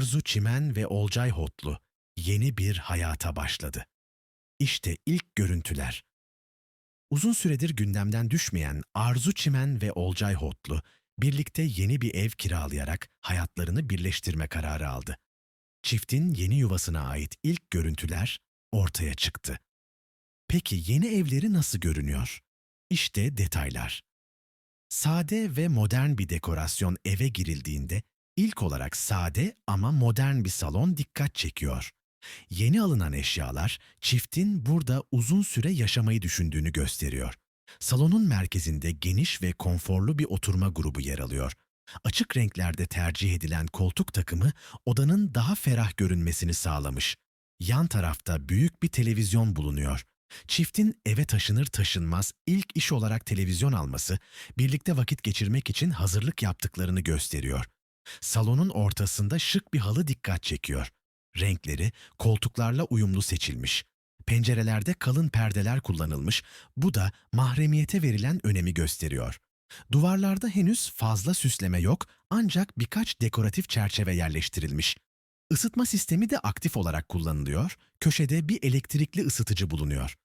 Arzu Çimen ve Olcay Hotlu yeni bir hayata başladı. İşte ilk görüntüler. Uzun süredir gündemden düşmeyen Arzu Çimen ve Olcay Hotlu birlikte yeni bir ev kiralayarak hayatlarını birleştirme kararı aldı. Çiftin yeni yuvasına ait ilk görüntüler ortaya çıktı. Peki yeni evleri nasıl görünüyor? İşte detaylar. Sade ve modern bir dekorasyon eve girildiğinde ilk olarak sade ama modern bir salon dikkat çekiyor. Yeni alınan eşyalar çiftin burada uzun süre yaşamayı düşündüğünü gösteriyor. Salonun merkezinde geniş ve konforlu bir oturma grubu yer alıyor. Açık renklerde tercih edilen koltuk takımı odanın daha ferah görünmesini sağlamış. Yan tarafta büyük bir televizyon bulunuyor. Çiftin eve taşınır taşınmaz ilk iş olarak televizyon alması, birlikte vakit geçirmek için hazırlık yaptıklarını gösteriyor. Salonun ortasında şık bir halı dikkat çekiyor. Renkleri koltuklarla uyumlu seçilmiş. Pencerelerde kalın perdeler kullanılmış, bu da mahremiyete verilen önemi gösteriyor. Duvarlarda henüz fazla süsleme yok ancak birkaç dekoratif çerçeve yerleştirilmiş. Isıtma sistemi de aktif olarak kullanılıyor, köşede bir elektrikli ısıtıcı bulunuyor.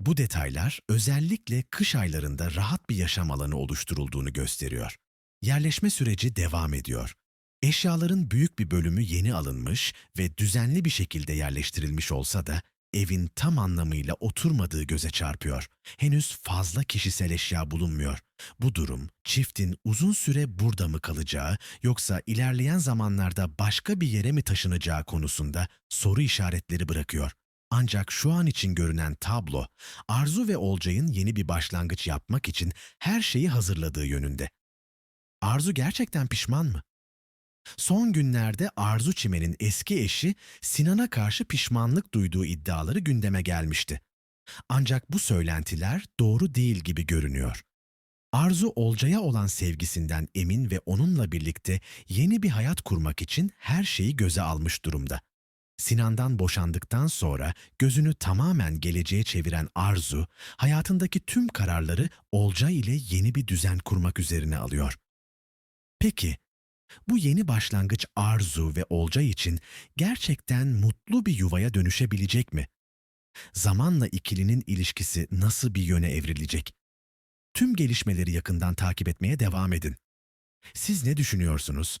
Bu detaylar özellikle kış aylarında rahat bir yaşam alanı oluşturulduğunu gösteriyor. Yerleşme süreci devam ediyor. Eşyaların büyük bir bölümü yeni alınmış ve düzenli bir şekilde yerleştirilmiş olsa da evin tam anlamıyla oturmadığı göze çarpıyor. Henüz fazla kişisel eşya bulunmuyor. Bu durum çiftin uzun süre burada mı kalacağı yoksa ilerleyen zamanlarda başka bir yere mi taşınacağı konusunda soru işaretleri bırakıyor. Ancak şu an için görünen tablo, Arzu ve Olcay'ın yeni bir başlangıç yapmak için her şeyi hazırladığı yönünde. Arzu gerçekten pişman mı? Son günlerde Arzu Çimen'in eski eşi Sinan'a karşı pişmanlık duyduğu iddiaları gündeme gelmişti. Ancak bu söylentiler doğru değil gibi görünüyor. Arzu Olcay'a olan sevgisinden emin ve onunla birlikte yeni bir hayat kurmak için her şeyi göze almış durumda. Sinan'dan boşandıktan sonra gözünü tamamen geleceğe çeviren Arzu, hayatındaki tüm kararları Olcay ile yeni bir düzen kurmak üzerine alıyor. Peki, bu yeni başlangıç Arzu ve Olcay için gerçekten mutlu bir yuvaya dönüşebilecek mi? Zamanla ikilinin ilişkisi nasıl bir yöne evrilecek? Tüm gelişmeleri yakından takip etmeye devam edin. Siz ne düşünüyorsunuz?